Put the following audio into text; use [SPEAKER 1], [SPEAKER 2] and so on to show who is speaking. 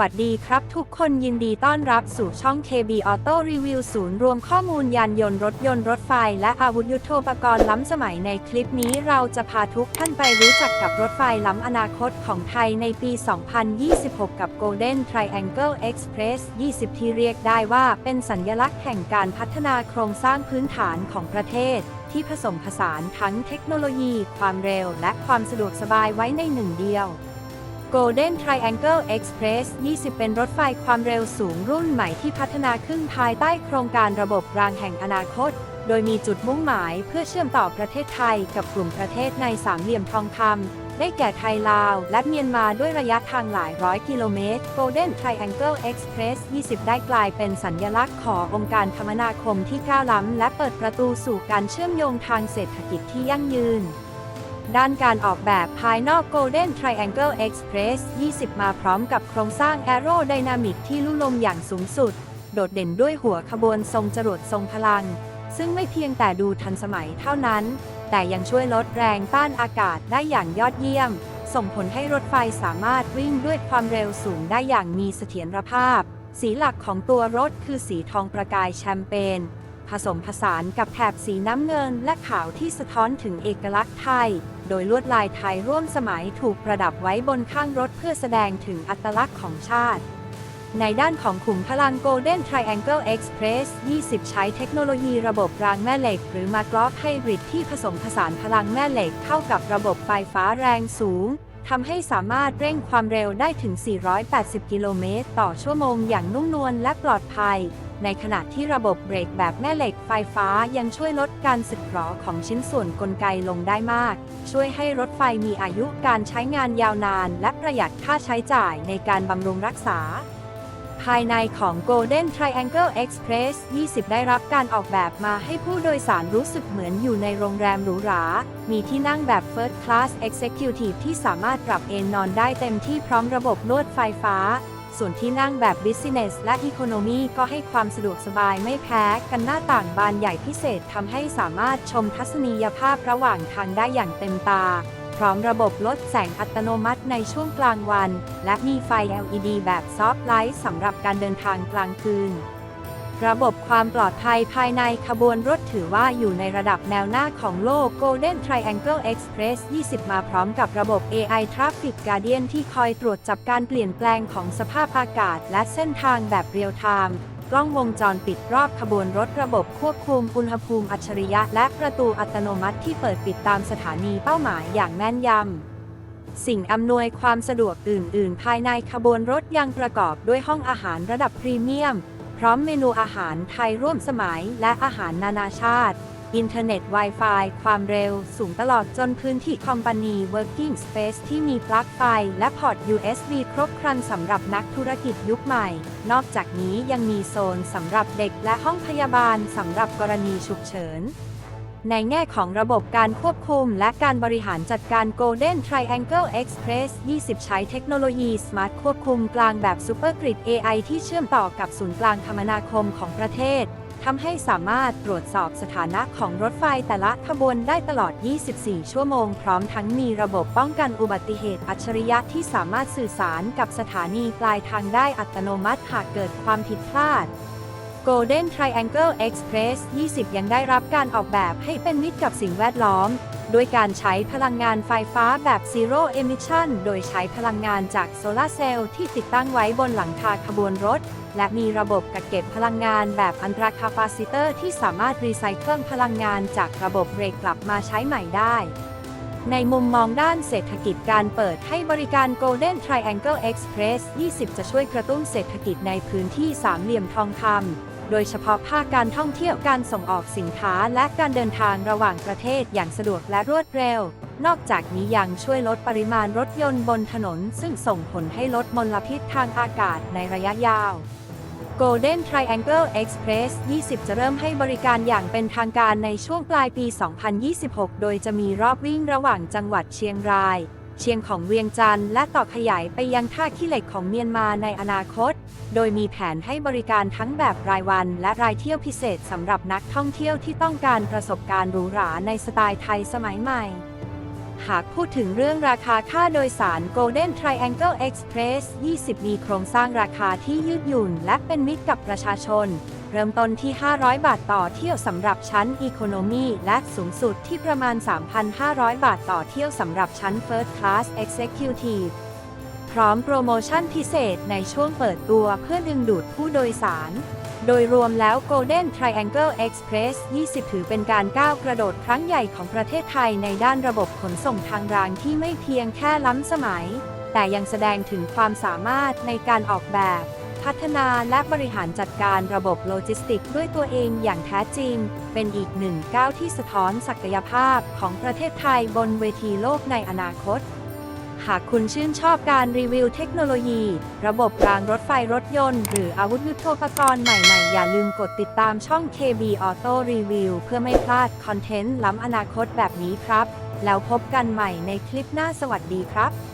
[SPEAKER 1] วัสดีครับทุกคนยินดีต้อนรับสู่ช่อง KB Auto Review ศูนย์รวมข้อมูลยานยนต์รถยนต์รถไฟ และอาวุธยุโทโธปกรณ์ล้ำสมัยในคลิปนี้เราจะพาทุกท่านไปรู้จักกับรถไฟล้ำอนาคตของไทยในปี 2026 กับ Golden Triangle Express 20 ที่เรียกได้ว่าเป็นสัญลักษณ์แห่งการพัฒนาโครงสร้างพื้นฐานของประเทศที่ผสมผสานทั้งเทคโนโลยี ความเร็ว และความสะดวกสบายไว้ในหนึ่งเดียว Golden Triangle Express 20 เป็นรถไฟความเร็วสูงรุ่นใหม่ที่พัฒนาขึ้นภายใต้โครงการระบบรางแห่งอนาคต โดยมีจุดมุ่งหมายเพื่อเชื่อมต่อประเทศไทยกับกลุ่มประเทศในสามเหลี่ยมทองคำ ได้แก่ไทยลาว และเมียนมาด้วยระยะทางหลายร้อยกิโลเมตร Golden Triangle Express 20 ได้กลายเป็นสัญลักษณ์ขององค์การคมนาคมที่ก้าวล้ำและเปิดประตูสู่การเชื่อมโยงทางเศรษฐกิจที่ยั่งยืน ด้านการออกแบบภายนอก Golden Triangle Express 20 มาพร้อมกับโครงสร้าง Aerodynamic ที่ลู่ลมอย่างสูงสุด โดดเด่นด้วยหัวขบวนทรงจรวดทรงพลัง ซึ่งไม่เพียงแต่ดูทันสมัยเท่านั้น แต่ยังช่วยลดแรงต้านอากาศได้อย่างยอดเยี่ยม ส่งผลให้รถไฟสามารถวิ่งด้วยความเร็วสูงได้อย่างมีเสถียรภาพ สีหลักของตัวรถคือสีทองประกายแชมเปญ ผสมผสานกับแถบสีน้ำเงินและขาวที่สะท้อนถึงเอกลักษณ์ไทย โดยลวดลายไทยร่วมสมัยถูกประดับไว้บนข้างรถเพื่อแสดงถึงอัตลักษณ์ของชาติ ในด้านของขุมพลัง Golden Triangle Express 20 ใช้เทคโนโลยีระบบรางแม่เหล็ก หรือมากรอฟไฮบริดที่ผสมผสานพลังแม่เหล็กเข้ากับระบบไฟฟ้าแรงสูงทำให้สามารถเร่งความเร็วได้ถึง 480 กิโลเมตรต่อชั่วโมงอย่างนุ่มนวลและปลอดภัย ในขณะที่ระบบเบรกแบบแม่เหล็กไฟฟ้ายังช่วยลดการสึกหรอของชิ้นส่วนกลไกลงได้มาก ช่วยให้รถไฟมีอายุการใช้งานยาวนาน และประหยัดค่าใช้จ่ายในการบำรุงรักษา ภายในของ Golden Triangle Express 20 ได้รับการออกแบบมาให้ผู้โดยสารรู้สึกเหมือนอยู่ในโรงแรมหรูหรา มีที่นั่งแบบ First Class Executive ที่สามารถปรับเอนนอนได้เต็มที่พร้อมระบบนวดไฟฟ้า ส่วนที่นั่งแบบ Business และ Economy ก็ให้ความสะดวกสบายไม่แพ้กันหน้าต่างบานใหญ่พิเศษทำให้สามารถชมทัศนียภาพระหว่างทางได้อย่างเต็มตา พร้อมระบบลดแสงอัตโนมัติในช่วงกลางวัน และมีไฟ LED แบบซอฟต์ไลท์สำหรับการเดินทางกลางคืน ระบบความปลอดภัยภายในขบวนรถถือว่าอยู่ในระดับแนวหน้าของโลก Golden Triangle Express 20 มาพร้อมกับระบบ AI Traffic Guardian ที่คอยตรวจจับการเปลี่ยนแปลงของสภาพอากาศ และเส้นทางแบบเรียลไทม์กล้องวงจรปิดรอบขบวนรถระบบควบคุมอุณหภูมิอัจฉริยะ และประตูอัตโนมัติที่เปิดปิดตามสถานีเป้าหมายอย่างแม่นยำสิ่งอำนวยความสะดวกอื่น ๆ ภายในขบวนรถยังประกอบด้วยห้องอาหารระดับพรีเมียม ร้อมเมนูอาหารไทยร่วมสมัยและอาหารนานาชาติ อินเทอร์เน็ต Wi-Fi ความเร็วสูงตลอดจนพื้นที่คอมพานี Working Space ที่มีปลั๊กไฟและพอร์ต USB ครบครันสำหรับนักธุรกิจยุคใหม่ นอกจากนี้ยังมีโซนสำหรับเด็กและห้องพยาบาลสำหรับกรณีฉุกเฉิน ในแง่ของระบบการควบคุม และการบริหารจัดการ Golden Triangle Express 20 ใช้เทคโนโลยี Smart ควบคุมกลางแบบ Super Grid AI ที่เชื่อมต่อกับศูนย์กลางคมนาคมของประเทศทำให้สามารถตรวจสอบสถานะของรถไฟแต่ละขบวนได้ตลอด 24 ชั่วโมง พร้อมทั้งมีระบบป้องกันอุบัติเหตุอัจฉริยะที่สามารถสื่อสารกับสถานีปลายทางได้อัตโนมัติหากเกิดความผิดพลาด Golden Triangle Express 20 ยังได้รับการออกแบบให้เป็นมิตรกับสิ่งแวดล้อม ด้วยการใช้พลังงานไฟฟ้าแบบ Zero Emission โดยใช้พลังงานจากโซลาร์เซลล์ที่ติดตั้งไว้บนหลังคาขบวนรถ และมีระบบกักเก็บพลังงานแบบอันตราคาปาซิเตอร์ที่สามารถรีไซเคิลพลังงานจากระบบเบรกกลับมาใช้ใหม่ได้ในมุมมองด้านเศรษฐกิจการเปิดให้บริการ Golden Triangle Express 20 จะช่วยกระตุ้นเศรษฐกิจในพื้นที่สามเหลี่ยมทองคำ โดยเฉพาะภาคการท่องเที่ยวการส่งออกสินค้าและการเดินทางระหว่างประเทศอย่างสะดวกและรวดเร็ว นอกจากนี้ยังช่วยลดปริมาณรถยนต์บนถนน ซึ่งส่งผลให้ลดมลพิษทางอากาศในระยะยาว Golden Triangle Express 20 จะเริ่มให้บริการอย่างเป็นทางการในช่วงปลายปี 2026 โดยจะมีรอบวิ่งระหว่างจังหวัดเชียงราย เชียงของเวียงจันทร์และต่อขยายไปยังท่าขี้เหล็กของเมียนมาในอนาคต โดยมีแผนให้บริการทั้งแบบรายวันและรายเที่ยวพิเศษสำหรับนักท่องเที่ยวที่ต้องการประสบการณ์หรูหราในสไตล์ไทยสมัยใหม่ หากพูดถึงเรื่องราคาค่าโดยสาร Golden Triangle Express 20 มีโครงสร้างราคาที่ยืดหยุ่นและเป็นมิตรกับประชาชน เริ่มต้นที่ 500 บาทต่อเที่ยวสำหรับชั้น Economy และสูงสุดที่ประมาณ 3,500 บาทต่อเที่ยวสำหรับชั้น First Class Executive พร้อมโปรโมชั่นพิเศษในช่วงเปิดตัวเพื่อดึงดูดผู้โดยสาร โดยรวมแล้ว Golden Triangle Express 20 ถือเป็นการก้าวกระโดดครั้งใหญ่ของประเทศไทยในด้านระบบขนส่งทางรางที่ไม่เพียงแค่ล้ำสมัย แต่ยังแสดงถึงความสามารถในการออกแบบ พัฒนาและบริหารจัดการระบบโลจิสติกด้วยตัวเองอย่างแท้จริง เป็นอีกหนึ่งก้าวที่สะท้อนศักยภาพของประเทศไทยบนเวทีโลกในอนาคต หากคุณชื่นชอบการรีวิวเทคโนโลยี ระบบรางรถไฟรถยนต์ หรืออาวุธยุทโธปกรณ์ใหม่ๆ อย่าลืมกดติดตามช่อง KB Auto Review เพื่อไม่พลาดคอนเทนต์ล้ำอนาคตแบบนี้ครับ แล้วพบกันใหม่ในคลิปหน้าสวัสดีครับ